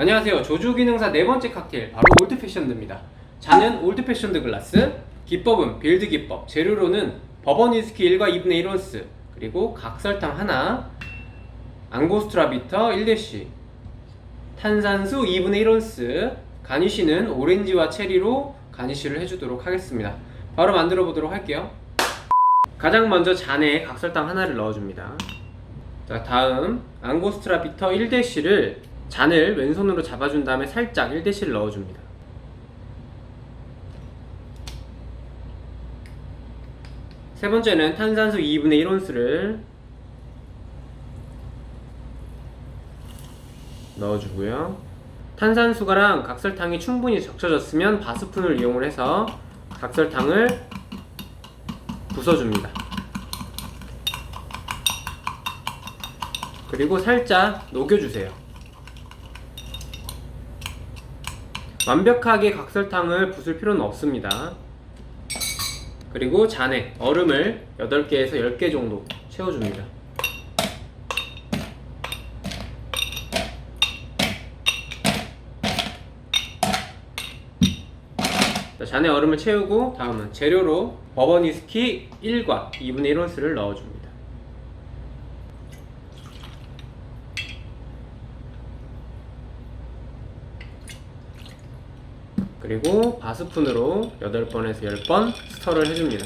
안녕하세요. 조주 기능사 네 번째 칵테일 바로 올드 패션드입니다. 잔은 올드 패션드 글라스, 기법은 빌드 기법, 재료로는 버번 위스키 1과 2분의 1온스, 그리고 각설탕 하나, 앙고스트라 비터 1대시, 탄산수 2분의 1온스, 가니쉬는 오렌지와 체리로 가니쉬를 해주도록 하겠습니다. 바로 만들어 보도록 할게요. 가장 먼저 잔에 각설탕 하나를 넣어줍니다. 자, 다음 앙고스트라 비터 1대시를 잔을 왼손으로 잡아준 다음에 살짝 1대시를 넣어줍니다. 세 번째는 탄산수 2분의 1온스를 넣어주고요. 탄산수가랑 각설탕이 충분히 적셔졌으면 바스푼을 이용을 해서 각설탕을 부숴줍니다. 그리고 살짝 녹여주세요. 완벽하게 각설탕을 부술 필요는 없습니다. 그리고 잔에 얼음을 8개에서 10개 정도 채워줍니다. 자, 잔에 얼음을 채우고 다음은 재료로 버번 위스키 1과 2분의 1온스를 넣어줍니다. 그리고 바스푼으로 8번에서 10번 스터를 해줍니다.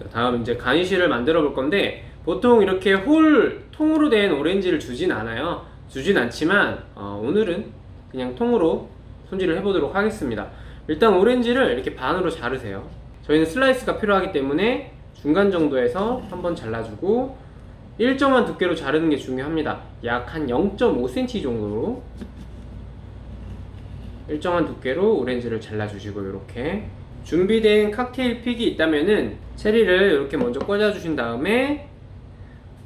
자, 다음 이제 가니쉬를 만들어 볼 건데 보통 이렇게 홀 통으로 된 오렌지를 주진 않아요. 주진 않지만 어, 오늘은 그냥 통으로 손질을 해보도록 하겠습니다. 일단 오렌지를 이렇게 반으로 자르세요. 저희는 슬라이스가 필요하기 때문에 중간 정도에서 한번 잘라주고 일정한 두께로 자르는 게 중요합니다. 약 한 0.5cm 정도로 일정한 두께로 오렌지를 잘라주시고 이렇게 준비된 칵테일 픽이 있다면은 체리를 이렇게 먼저 꽂아주신 다음에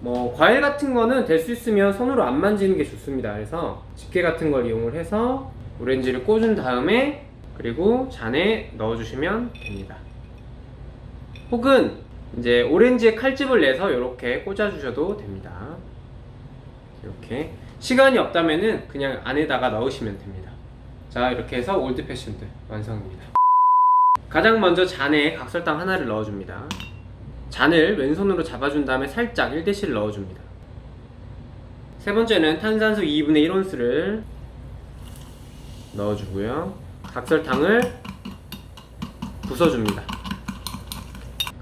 뭐 과일 같은 거는 될 수 있으면 손으로 안 만지는 게 좋습니다. 그래서 집게 같은 걸 이용을 해서 오렌지를 꽂은 다음에 그리고 잔에 넣어주시면 됩니다. 혹은 이제 오렌지에 칼집을 내서 이렇게 꽂아주셔도 됩니다. 이렇게 시간이 없다면은 그냥 안에다가 넣으시면 됩니다. 자 이렇게 해서 올드 패션드 완성입니다. 가장 먼저 잔에 각설탕 하나를 넣어줍니다. 잔을 왼손으로 잡아준 다음에 살짝 1대시를 넣어줍니다. 세 번째는 탄산수 2분의 1온스를 넣어주고요. 각설탕을 부숴줍니다.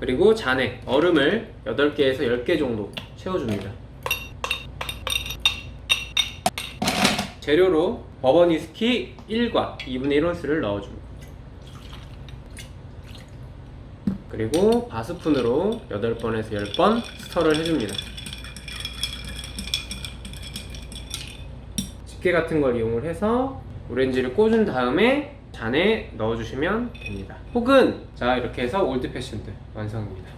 그리고 잔에 얼음을 8개에서 10개 정도 채워줍니다. 재료로 버번 위스키 1과 2분의 1온스를 넣어줍니다. 그리고 바스푼으로 8번에서 10번 스터를 해줍니다. 집게 같은 걸 이용을 해서 오렌지를 꽂은 다음에 잔에 넣어주시면 됩니다. 혹은 자 이렇게 해서 올드 패션드 완성입니다.